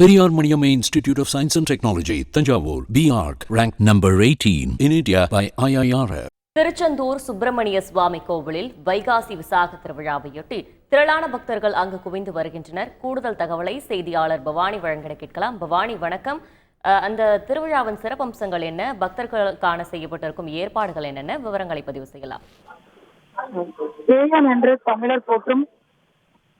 Periyar Maniamma Institute of Science and Technology, Tanjavur, BARC, ranked number 18 in India by IIRF. Tiruchendur Subramaniya Swami கோவிலில் வைகாசி விசாக திருவிழாவையொட்டி திரளான பக்தர்கள் அங்கு குவிந்து வருகின்றனர். கூடுதல் தகவலை செய்தியாளர் பவானி வழங்கிட கேட்கலாம். பவானி வணக்கம். அந்த திருவிழாவின் சிறப்பம்சங்கள் என்ன? பக்தர்களுக்கான செய்யப்பட்டிருக்கும் ஏற்பாடுகள் என்னென்ன? விவரங்களை பதிவு செய்யலாம். தமிழர் போற்றும்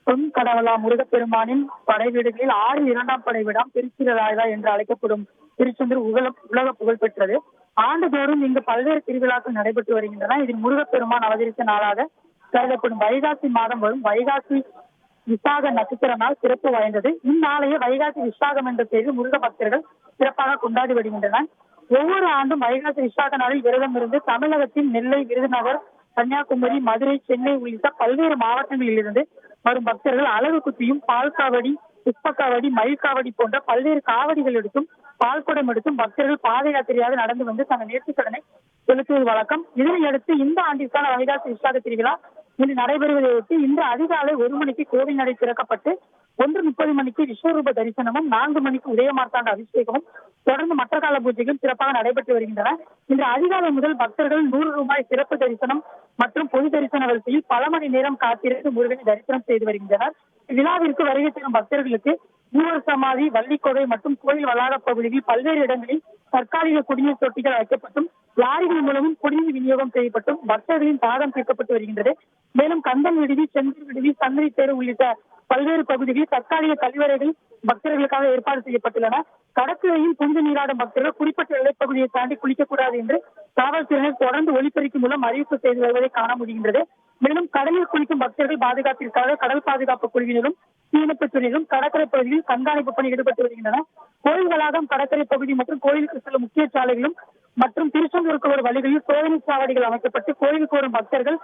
பொன் கடவுளா முருகப்பெருமானின் படைவீடுகளில் ஆறு இரண்டாம் படைவிடம் திருச்சிராயுதா என்று அழைக்கப்படும் திருச்செந்தூர் உலக உலக புகழ் பெற்றது. ஆண்டுதோறும் இங்கு பல்வேறு திருவிழாக்கள் நடைபெற்று வருகின்றன. இதில் முருகப்பெருமான் அவதரித்த நாளாக கருதப்படும் வைகாசி மாதம் வரும். வைகாசி விசாக நட்சத்திர நாள் சிறப்பு வாய்ந்தது. இந்நாளையே வைகாசி விசாகம் என்ற பெயரில் முருக பக்தர்கள் சிறப்பாக கொண்டாடி வருகின்றனர். ஒவ்வொரு ஆண்டும் வைகாசி விசாக நாளில் விரதம் இருந்து தமிழகத்தின் நெல்லை விருதுநகர் கன்னியாகுமரி மதுரை சென்னை உள்ளிட்ட பல்வேறு மாவட்டங்களில் இருந்து வரும் பக்தர்கள் அழகு குத்தியும் பால் காவடி புஷ்ப காவடி மயில் காவடி போன்ற பல்வேறு காவடிகள் எடுத்தும் பால் குடம் எடுத்தும் பக்தர்கள் பாத யாத்திரையாக நடந்து வந்து தங்கள் நேர்த்திக்கடனை செலுத்துவது வழக்கம். இதனையடுத்து இந்த ஆண்டிற்கான வைகாசி விசாக திருவிழா இன்று நடைபெறுவதையொட்டி இன்று அதிகாலை ஒரு மணிக்கு கோவில் நடை திறக்கப்பட்டு ஒன்று முப்பது மணிக்கு விஸ்வரூப தரிசனமும் நான்கு மணிக்கு உதயமார்த்தாண்ட அபிஷேகமும் தொடர்ந்து மற்ற கால பூஜைகள் சிறப்பாக நடைபெற்று வருகின்றன. இன்று அதிகாலை முதல் பக்தர்கள் நூறு ரூபாய் சிறப்பு தரிசனம் மற்றும் பொது தரிசன வரிசையில் பல மணி நேரம் காத்திருந்து முருகனை தரிசனம் செய்து வருகின்றனர். விழாவிற்கு வருகை தரும் பக்தர்களுக்கு மூவர் சமாதி வள்ளிக்கொடை மற்றும் கோயில் வளாக பகுதியில் பல்வேறு இடங்களில் தற்காலிக குடிநீர் தொட்டிகள் வைக்கப்பட்டும் லாரிகள் மூலமும் குடிநீர் விநியோகம் செய்யப்பட்டும் பக்தர்களின் தாகம் தீர்க்கப்பட்டு வருகின்றது. மேலும் கந்தன் விடுதி செந்தூர் விடுதி சந்திரி தேர் உள்ளிட்ட பல்வேறு பகுதிகளில் தற்காலிக கழிவறைகள் பக்தர்களுக்காக ஏற்பாடு செய்யப்பட்டுள்ளன. கடற்கரையில் புனித நீராடும் பக்தர்கள் குறிப்பிட்ட எல்லைப்பகுதியை தாண்டி குளிக்கக்கூடாது என்று காவல்துறையினர் தொடர்ந்து ஒலிபெருக்கி மூலம் அறிவிப்பு செய்து வருவதை காண முடிகின்றது. மேலும் கடலில் குளிக்கும் பக்தர்கள் பாதுகாப்பிற்காக கடல் பாதுகாப்பு குழுவினரும் தீயணைப்புத் துறையினரும் கடற்கரை பகுதியில் கண்காணிப்பு பணி ஈடுபட்டு வருகின்றன கோயில் வளாகம் கடற்கரை பகுதி மற்றும் கோயிலுக்கு செல்லும் முக்கிய சாலைகளும் மற்றும் திருச்செந்தூருக்கு ஒரு வழிகளில் சோதனை சாவடிகள் அமைக்கப்பட்டு கோயிலுக்கு வரும் பக்தர்கள்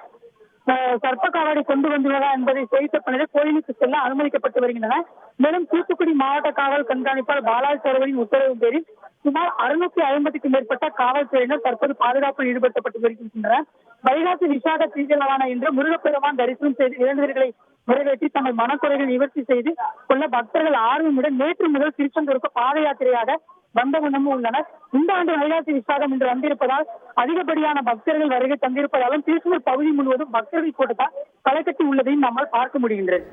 அஹ், சர்ப்ப காவடி கொண்டு வந்துள்ளதா என்பதை தெரிவித்த பின்னரே கோயிலுக்கு செல்ல அனுமதிக்கப்பட்டு வருகின்றன மேலும் தூத்துக்குடி மாவட்ட காவல் கண்காணிப்பாளர் பாலாஜி சரவரின் உத்தரவின் பேரில் சுமார் அறுநூத்தி ஐம்பதுக்கும் மேற்பட்ட காவல்துறையினர் தற்போது பாதுகாப்பில் ஈடுபடுத்தப்பட்டு வருகின்றனர். வைகாசி விசாக திருவிழாவான இன்று முருகப்பெருமான் தரிசனம் செய்து இளைஞர்களை நிறைவேற்றி தங்கள் மனக்குறைகள் நிவர்த்தி செய்து கொள்ள பக்தர்கள் ஆர்வமுடன் நேற்று முதல் திருச்செந்தூருக்கு பாத யாத்திரையாக வந்தவண்ணமும் உள்ளனர். இந்த ஆண்டு வைகாசி விசாகம் இன்று வந்திருப்பதால் அதிகப்படியான பக்தர்கள் வருகை தந்திருப்பதாலும் திருச்செந்தூர் பகுதி முழுவதும் பக்தர்கள் கூட்டத்தால் களைக்கட்டி உள்ளதையும் நம்மால் பார்க்க முடிகின்றது.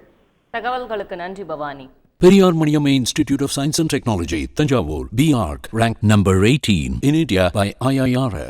தகவல்களுக்கு நன்றி Bhavani. Periyar Maniamma Institute of Science and Technology, Tanjavur, BARC, ranked number 18 in India by IIRF.